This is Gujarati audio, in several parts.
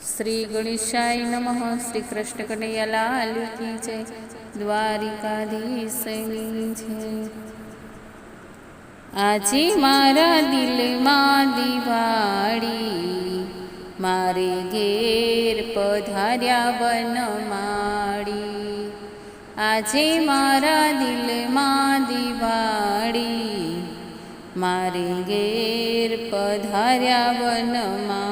શ્રી ગણેશાય નમઃ. શ્રી કૃષ્ણ કનૈયાલાલ કી જય. દ્વારિકાધીશની જય. આજે મારા દિલમાં દિવાળી, મારે ઘેર પધાર્યા વનમાળી આજે મારા દિલમાં દિવાળી, મારે ઘેર પધાર્યા વનમાળી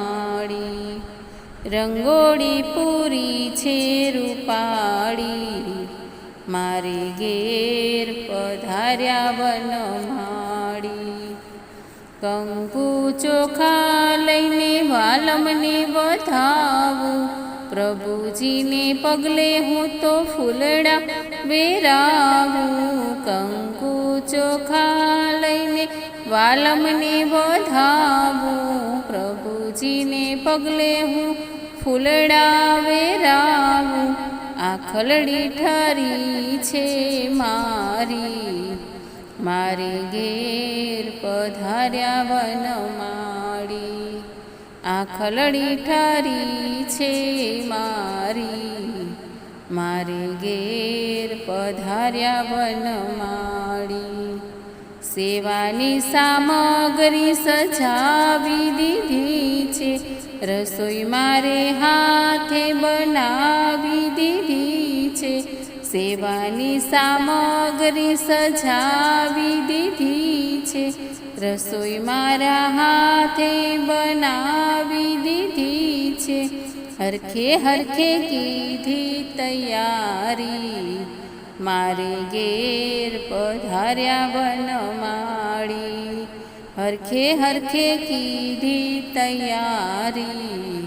રંગોળી પૂરી છે રૂપાળી. મારે ઘેર પધાર્યા વનમાળી. કંકુ ચોખા લઈને વાલમને વધાવું. પ્રભુજીને પગલે હું તો ફૂલડા વેરાવું. કંકુ ચોખા લઈને વાલમને વધાવું. પ્રભુજીને પગલે હું ફૂલડા વેરાવું આખલડી ઠરી છે મારી. મારી ઘેર પધાર્યા વનમાળી ખલડી ઠરી છે મારી. મારી ઘેર પધાર્યા વનમાળી સેવાની સામગ્રી સજાવી દીધી. રસોઈ મારે હાથે બનાવી દીધી છે. સેવાની સામગ્રી સજાવી દીધી છે. રસોઈ મારા હાથે બનાવી દીધી છે. હરખે હરખે કીધી તૈયારી. મારે ઘેર પધાર્યા વનમાળી હરખે હરખે કીધી તૈયારી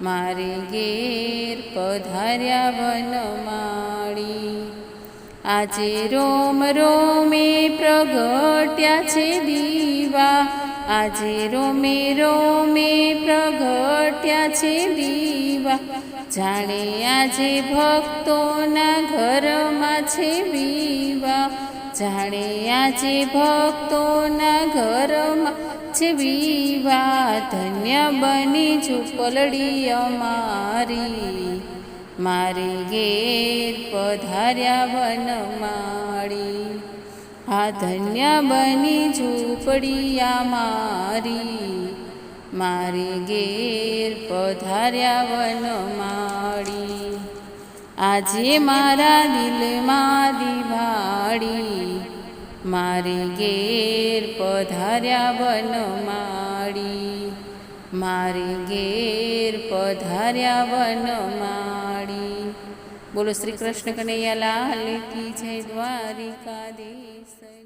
મારે ઘેર પધાર્યા વનમાળી આજે રોમ રોમે પ્રગટ્યા છે દીવા આજે રોમે રોમે પ્રગટ્યા છે દીવા જાણે આજે ભક્તોના ઘરમાં છે વિવા જાણે આજે ભક્તોના ઘરમાં છે વિવા ધન્ય બની ઝૂંપલડી અમારી. મારી ઘેર પધાર્યા વનમાળી. આ ધન્ય બની ઝૂંપડિયા મારી મારી ઘેર પધાર્યા વનમાળી. આજે મારા દિલમાં દિવાળી મારી ઘેર પધાર્યા વનમાળી મારી ઘેર પધાર્યા વનમાળી બોલો શ્રી કૃષ્ણ કનૈયા લાલ કી જય દ્વારિકાધીશની